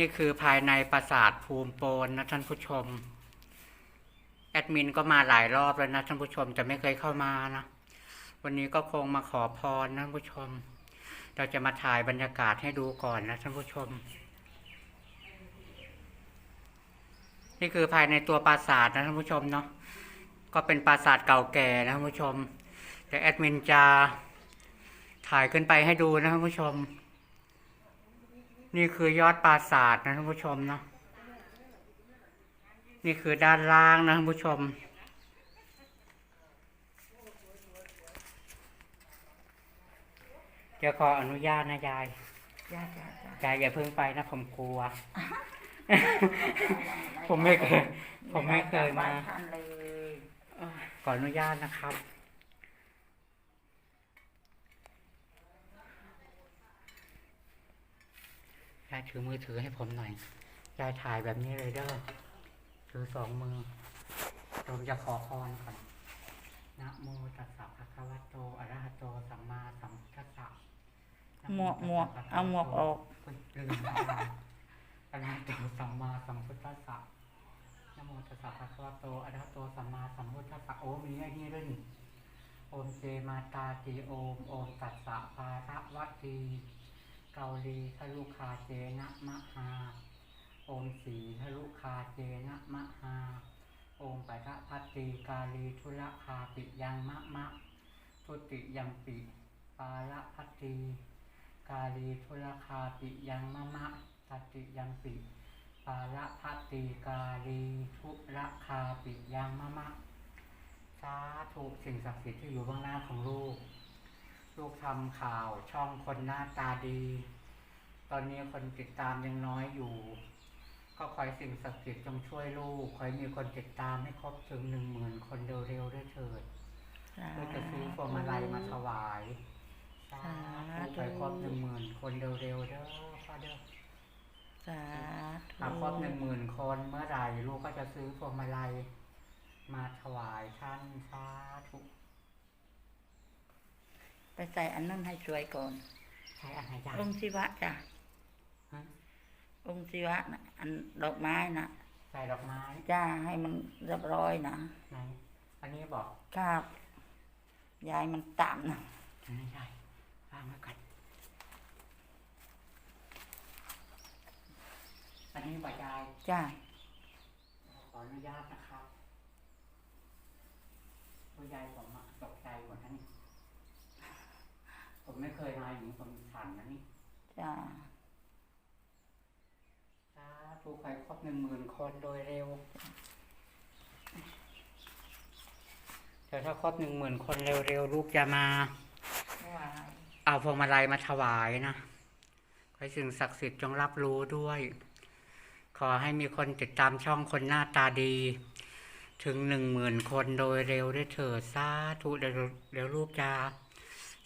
นี่คือภายในปราสาทภูมิโปนนะท่านผู้ชม แอดมินก็มาหลายรอบแล้วนะท่านผู้ชมแต่ไม่เคยเข้ามานะวันนี้ก็คงมาขอพรนะท่านผู้ชม เราจะมาถ่ายบรรยากาศให้ดูก่อนนะท่านผู้ชม นี่คือภายในตัวปราสาทนะท่านผู้ชมเนาะก็เป็นปราสาทเก่าแก่นะท่านผู้ชมแต่แอดมินจะถ่ายขึ้นไปให้ดูนะท่านผู้ชม นี่คือยอดปราสาทนะท่านผู้ชมเนาะนี่คือด้านล่างนะท่านผู้ชม เดี๋ยวขออนุญาตนะยายจ้าจ้าจ้ายายอย่าเพิ่งไปนะผมกลัว ผมไม่เคย ผมไม่เคยมาท่านเลยขออนุญาตนะครับ ยายถือมือถือให้ผมหน่อย ยายถ่ายแบบนี้เลยเด้อถือสองมือผมจะขอพรก่อนนะโมตัสสะภะคะวะโตอะระหะโตสัมมาสัมพุทธัสสะนะหมโวกหมวกตัสสะภะคะวะโตเอาหมวกออกเฮ้ยลืมอะระหะโตสัมมาสัมพุทธัสสะนะโมตัสสะภะคะวะโตอะระหะโตสัมมาสัมพุทธัสสะโอ้มีไอ้นี่ด้วยนี่โอมเจมาตาตีโอมโอมตัสสะภาระวัตตี เกาลีทะลุคาเจนะมะฮาโอมสีทะลุคาเจนะมะฮาโอมปัทะพัตติกาลีทุละคาปิยังมะมะทุติยังปิปาละพัตติกาลีทุละคาปิยังมะมะตติยังปิปาละพัตติกาลีทุละคาปิยังมะมะสาธุสิ่งศักดิ์สิทธิ์ที่อยู่เบื้องหน้าของลูก ลูกทำข่าวช่องคนหน้าตาดี ตอนนี้คนติดตามยังน้อยอยู่ ก็ขอให้สิ่งศักดิ์สิทธิ์จงช่วยลูก ขอให้มีคนติดตามให้ครบถึงหนึ่งหมื่นคนเร็วๆด้วยเถิดเพื่อจะซื้อพวงมาลัยมาถวายสาธุไปครบหนึ่งหมื่นคนเร็วๆเด้อพ่อเด้อสาถ้าครบหนึ่งหมื่นคนเมื่อไหร่ลูกก็จะซื้อพวงมาลัยมาถวายท่านสาธุไป ใส่อันนั้นให้สวยก่อน ใช้อะไรจ้ะองค์ศิวะจ้ะฮะองค์ศิวะนะอันดอกไม้นะใส่ดอกไม้จ้าให้มันเรียบร้อยนะไหนอันนี้บอกครับยายมันต่ำนะอันนี้ใช่วางไว้ก่อนอันนี้บอกยายจ้าขออนุญาตนะครับผู้ใหญ่ผมอะตกใจหมดนะนี่ ผม ไม่เคยมาอย่างนี้ผมสั่นนะนี่จ้าสาธุไปครบหนึ่งหมื่นคนโดยเร็วเดี๋ยวถ้าครบหนึ่งหมื่นคนเร็วๆลูกจะมาว่าเอาพวงมาลัยมาถวายนะขอให้สิ่งศักดิ์สิทธิ์จงรับรู้ด้วย ขอให้มีคนติดตามช่องคนหน้าตาดี ถึงหนึ่งหมื่นคนโดยเร็วด้วยเถิดสาธุเดี๋ยวเดี๋ยวลูกจะ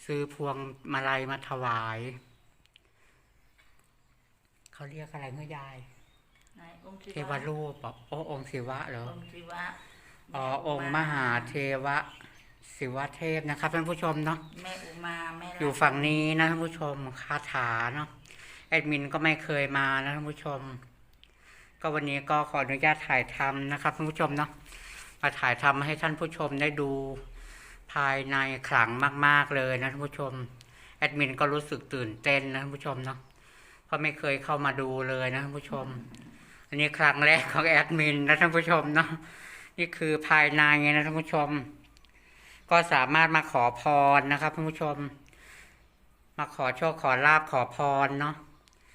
ซื้อพวงมาลัยมาถวาย เขาเรียกอะไรเมื่อยายนายองค์ศิเทวรูปบอกโอ้องค์ศิวะเหรอองค์ศิวะอ๋อองค์มหาเทวะ ศิวเทพนะครับท่านผู้ชมเนาะแม่อุมาแม่รักอยู่ฝั่งนี้นะท่านผู้ชมคาถาเนาะแอดมินก็ไม่เคยมานะท่านผู้ชม ก็วันนี้ก็ขออนุญาตถ่ายทำนะครับท่านผู้ชมเนาะมาถ่ายทำให้ท่านผู้ชมได้ดู ภายในขลังมาก ๆ เลยนะท่านผู้ชม แอดมินก็รู้สึกตื่นเต้นนะท่านผู้ชมเนาะเพราะไม่เคยเข้ามาดูเลยนะท่านผู้ชม อันนี้ครั้งแรกของแอดมินนะท่านผู้ชมเนาะนี่คือภายในนะท่านผู้ชม ก็สามารถมาขอพรนะครับท่านผู้ชม มาขอโชคขอลาบขอพรเนาะ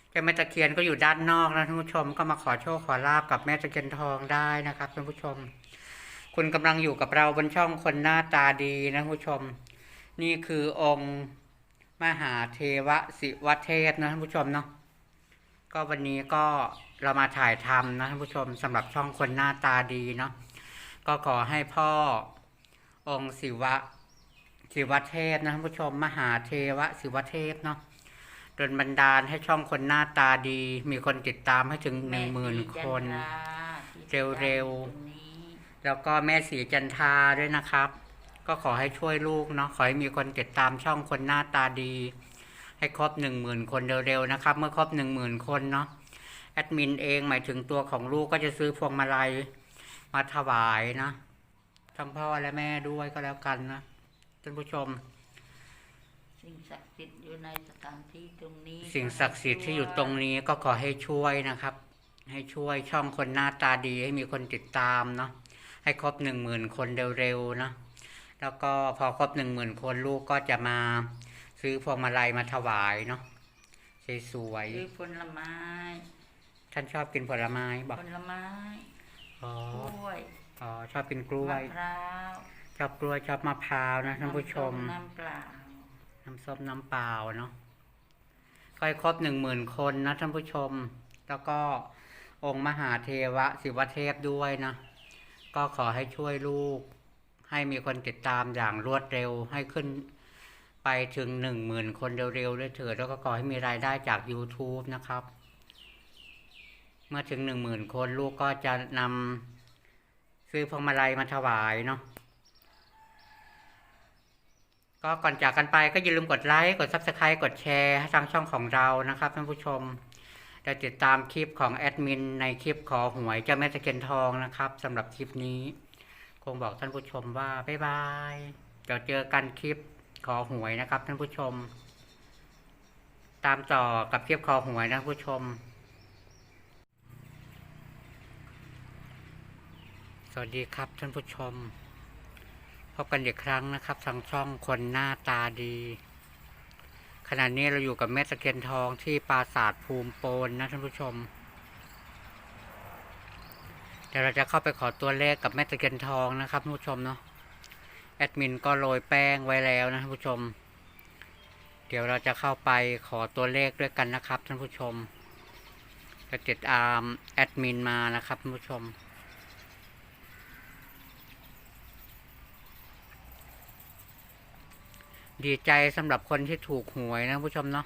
เจ้าแม่ตะเคียนก็อยู่ด้านนอกนะท่านผู้ชม ก็มาขอโชคขอลาบกับแม่ตะเคียนทองได้นะครับท่านผู้ชม คุณกำลังอยู่กับเราบนช่องคนหน้าตาดีนะท่านผู้ชม นี่คือองค์มหาเทวสิวเทพนะท่านผู้ชมเนาะก็วันนี้ก็เรามาถ่ายทำนะท่านผู้ชมสำหรับช่องคนหน้าตาดีเนาะก็ขอให้พ่อองค์ศิวะศิวเทพนะท่านผู้ชม มหาเทวะศิวเทพเนาะดลบันดาลให้ช่องคนหน้าตาดี มีคนติดตามให้ถึงหนึ่งหมื่นคน เร็วๆ แล้วก็แม่สีจันทราด้วยนะครับ ก็ขอให้ช่วยลูกเนาะขอให้มีคนติดตามช่องคนหน้าตาดี ให้ครบหนึ่งหมื่นคนเร็วๆนะครับ เมื่อครบหนึ่งหมื่นคนเนาะแอดมินเองหมายถึงตัวของลูกก็จะซื้อพวงมาลัยมาถวายนะทั้งพ่อและแม่ด้วยก็แล้วกันนะท่านผู้ชม สิ่งศักดิ์สิทธิ์อยู่ในสถานที่ตรงนี้สิ่งศักดิ์สิทธิ์ที่อยู่ตรงนี้ก็ขอให้ช่วยนะครับ ให้ช่วยช่องคนหน้าตาดีให้มีคนติดตามเนาะ ให้ครบหนึ่งหมื่นคนเร็วๆนะแล้วก็พอครบหนึ่งหมื่นคนลูกก็จะมาซื้อพวงมาลัยมาถวายเนาะสวยคือผลไม้ๆท่านชอบกินผลไม้บอกผลไม้อ๋อกล้วยอ๋อชอบกินกล้วยมะพร้าวชอบกล้วยชอบมะพร้าวนะท่านผู้ชมน้ำเปล่าน้ำส้มน้ำเปล่าเนาะก็ให้ครบหนึ่งหมื่นคนนะท่านผู้ชม แล้วก็องค์มหาเทวะ ศิวเทพด้วยนะ ก็ขอให้ช่วยลูก ให้มีคนติดตามอย่างรวดเร็วให้ขึ้นไปถึงหนึ่งหมื่นคนเร็วๆด้วยเถิดแล้วก็ขอให้มีรายได้จาก YouTube นะครับ เมื่อถึงหนึ่งหมื่นคนลูกก็จะนำซื้อพวงมาลัยมาถวายเนาะก็ก่อนจากกันไปก็อย่าลืมกดไลค์ กด Subscribe กดแชร์ให้ทางช่องของเรานะครับท่านผู้ชม และติดตามคลิปของแอดมินในคลิปขอหวยเจ้าแม่ตะเคียนทองนะครับสำหรับคลิปนี้ คงบอกท่านผู้ชมว่าบ๊ายบายเดี๋ยวเจอกันคลิปขอหวยนะครับท่านผู้ชม ตามต่อกับคลิปขอหวยนะท่านผู้ชม สวัสดีครับท่านผู้ชม พบกันอีกครั้งนะครับทางช่องคนหน้าตาดี ขณะนี้เราอยู่กับแม่ตะเคียนทองที่ปราสาทภูมิโปนนะท่านผู้ชมเดี๋ยวเราจะเข้าไปขอตัวเลขกับแม่ตะเคียนทองนะครับท่านผู้ชมเนาะแอดมินก็โรยแป้งไว้แล้วนะท่านผู้ชม เดี๋ยวเราจะเข้าไปขอตัวเลขด้วยกันนะครับท่านผู้ชมจะติดตามแอดมินมานะครับท่านผู้ชม ดีใจสำหรับคนที่ถูกหวยนะผู้ชมเนาะ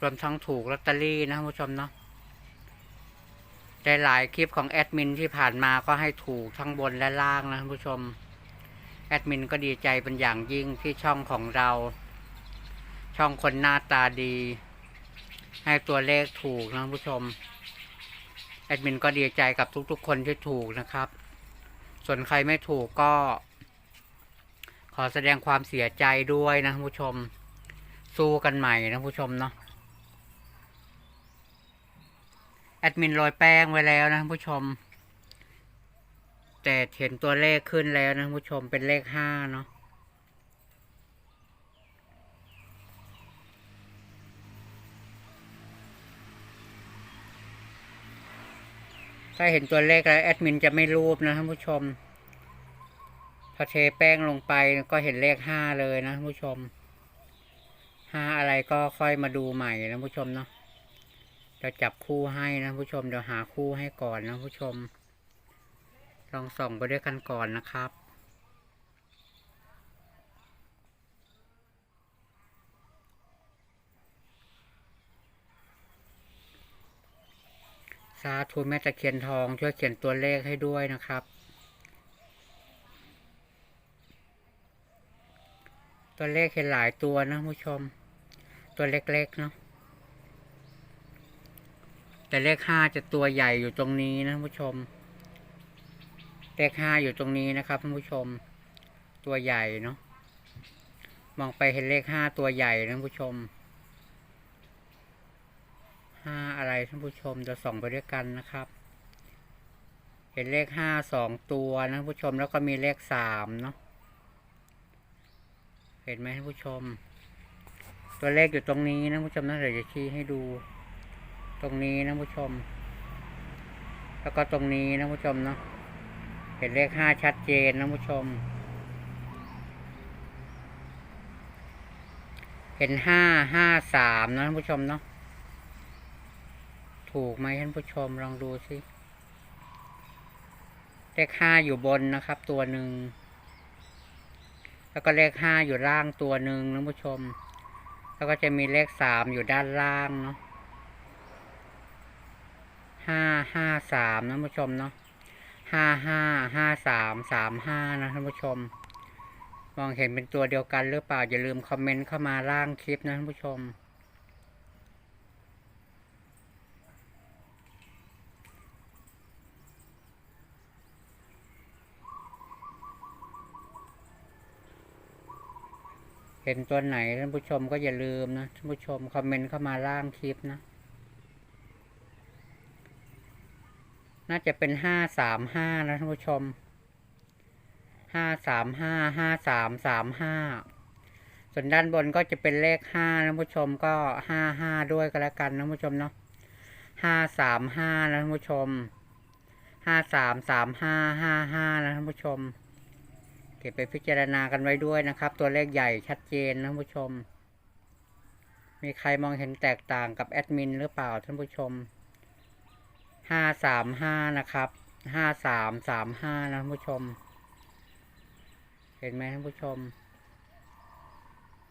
รวมทั้งถูกลอตเตอรี่นะผู้ชมเนาะได้หลายคลิปของแอดมินที่ผ่านมาก็ให้ถูกทั้งบนและล่างนะผู้ชม แอดมินก็ดีใจเป็นอย่างยิ่งที่ช่องของเรา ช่องคนหน้าตาดี ให้ตัวเลขถูกนะผู้ชม แอดมินก็ดีใจกับทุกๆคนที่ถูกนะครับ ส่วนใครไม่ถูกก็ อแสดงความเสียใจด้วยนะผู้ชม สู้กันใหม่นะผู้ชมเนาะแอดมินโรยแป้งไว้แล้วนะผู้ชม แต่เห็นตัวเลขขึ้นแล้วนะผู้ชมเป็นเลขห้าเนาะถ้าเห็นตัวเลขแล้วแอดมินจะไม่รูปนะท่านผู้ชม อเทแป้งลงไปก็เห็นเลขห้าเลยนะผู้ชมห้าอะไรก็ค่อยมาดูใหม่นะผู้ชมเนาะเดี๋ยวจับคู่ให้นะผู้ชมเดี๋ยวหาคู่ให้ก่อนนะผู้ชม ลองส่องไปด้วยกันก่อนนะครับสาธุแม่ตะเคียนทองช่วยเขียนตัวเลขให้ด้วยนะครับ ตัวเลขเห็นหลายตัวนะผู้ชม ตัวเล็กๆเนาะแต่เลขห้าจะตัวใหญ่อยู่ตรงนี้นะผู้ชม เลขห้าอยู่ตรงนี้นะครับท่านผู้ชม ตัวใหญ่เนาะมองไปเห็นเลขห้าตัวใหญ่นะผู้ชมห้าอะไรท่านผู้ชมจะส่องไปด้วยกันนะครับ เห็นเลขห้าสองตัวนะผู้ชมแล้วก็มีเลขสามเนาะ เห็นไหมท่านผู้ชม ตัวเลขอยู่ตรงนี้นะผู้ชมนะเดี๋ยวจะชี้ให้ดู ตรงนี้นะผู้ชม แล้วก็ตรงนี้นะผู้ชมเนาะเห็นเลขห้าชัดเจนนะผู้ชม เห็นห้าห้าสามนะท่านผู้ชมเนาะถูกไหมท่านผู้ชมลองดูสิเลขห้าอยู่บนนะครับ ตัวหนึ่ง แล้วก็เลขห้าอยู่ล่างตัวหนึ่งนะผู้ชม แล้วก็จะมีเลขสามอยู่ด้านล่างเนาะห้าห้าสามนะผู้ชมเนาะห้าห้าห้าสามสามห้านะท่านผู้ชม มองเห็นเป็นตัวเดียวกันหรือเปล่าอย่าลืมคอมเมนต์เข้ามาล่างคลิปนะท่านผู้ชม เห็นตัวไหนท่านผู้ชมก็อย่าลืมนะท่านผู้ชมคอมเมนต์เข้ามาล่างคลิปนะ น่าจะเป็นห้าสามห้านะท่านผู้ชมห้าสามห้าห้าสามสามห้าส่วนด้านบนก็จะเป็นเลขห้านะท่านผู้ชมก็ห้าห้าด้วยก็แล้วกันนะท่านผู้ชมเนาะห้าสามห้านะท่านผู้ชมห้าสามสามห้าห้าห้านะท่านผู้ชม เก็บไปพิจารณากันไว้ด้วยนะครับ ตัวเลขใหญ่ชัดเจนนะท่านผู้ชม มีใครมองเห็นแตกต่างกับแอดมินหรือเปล่าท่านผู้ชมห้าสามห้านะครับห้าสามสามห้านะท่านผู้ชม เห็นไหมท่านผู้ชม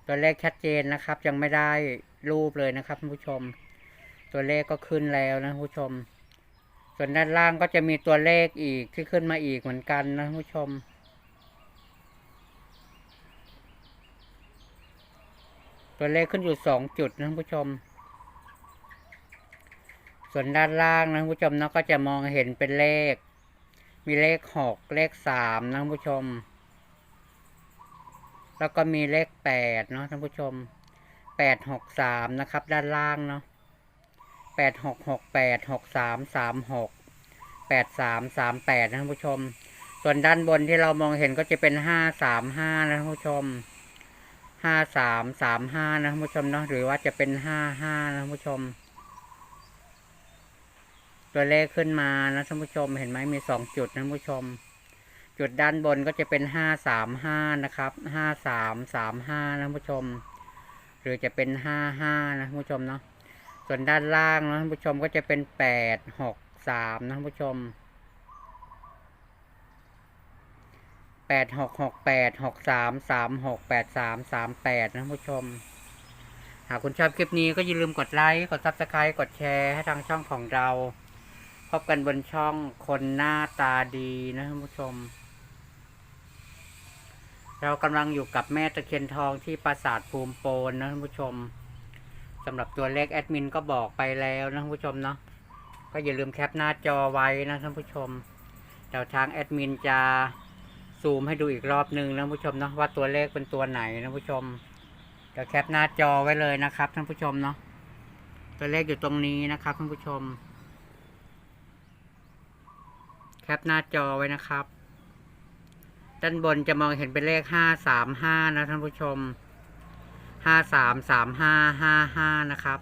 ตัวเลขชัดเจนนะครับ ยังไม่ได้รูปเลยนะครับท่านผู้ชม ตัวเลขก็ขึ้นแล้วนะท่านผู้ชม ส่วนด้านล่างก็จะมีตัวเลขอีกที่ขึ้นมาอีกเหมือนกันนะท่านผู้ชม ตัวเลขขึ้นอยู่สองจุดนะท่านผู้ชม ส่วนด้านล่างนะท่านผู้ชมเนาะก็จะมองเห็นเป็นเลข มีเลขหกเลขสามนะท่านผู้ชม แล้วก็มีเลขแปดเนาะท่านผู้ชมแปดหกสามนะครับ ด้านล่างเนาะแปดหกหกแปดหกสามสามหกแปดสามสามแปดนะท่านผู้ชม ส่วนด้านบนที่เรามองเห็นก็จะเป็นห้าสามห้านะท่านผู้ชม ห้าสามสามห้านะท่านผู้ชมเนาะหรือว่าจะเป็นห้าห้านะท่านผู้ชม ตัวเลขขึ้นมานะท่านผู้ชมเห็นไหมมีสองจุดนะท่านผู้ชม จุดด้านบนก็จะเป็นห้าสามห้านะครับห้าสามสามห้านะท่านผู้ชม หรือจะเป็นห้าห้านะท่านผู้ชมเนาะส่วนด้านล่างนะท่านผู้ชมก็จะเป็นแปดหกสามนะท่านผู้ชม แปดหกหกแปดหกสามสามหกแปดสามสามแปดนะผู้ชม หากคุณชอบคลิปนี้ก็อย่าลืมกดไลค์กดซับสไครต์กดแชร์ให้ทางช่องของเรา พบกันบนช่องคนหน้าตาดีนะท่านผู้ชม เรากำลังอยู่กับแม่ตะเคียนทองที่ปราสาทภูมิโปนนะท่านผู้ชมสำหรับตัวเลขแอดมินก็บอกไปแล้วนะท่านผู้ชมเนาะก็อย่าลืมแคปหน้าจอไว้นะท่านผู้ชมเดี๋ยวทางแอดมินจะ ซูมให้ดูอีกรอบหนึ่งนะผู้ชมเนาะว่าตัวเลขเป็นตัวไหนนะผู้ชมเดี๋ยวแคปหน้าจอไว้เลยนะครับท่านผู้ชมเนาะตัวเลขอยู่ตรงนี้นะครับท่านผู้ชม แคปหน้าจอไว้นะครับ ด้านบนจะมองเห็นเป็นเลขห้าสามห้านะท่านผู้ชมห้าสามสามห้าห้าห้านะครับ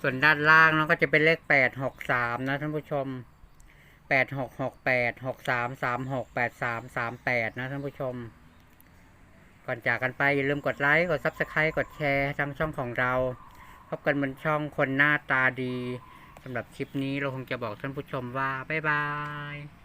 ส่วนด้านล่างเนาะก็จะเป็นเลขแปดหกสามนะท่านผู้ชม แปดหกหกแปดหกสามสามหกแปดสามสามแปดนะท่านผู้ชม ก่อนจากกันไปอย่าลืมกดไลค์ กดซับสไครต์กดแชร์ทางช่องของเรา พบกันบนช่องคนหน้าตาดีสำหรับคลิปนี้เราคงจะบอกท่านผู้ชมว่า บ๊ายบาย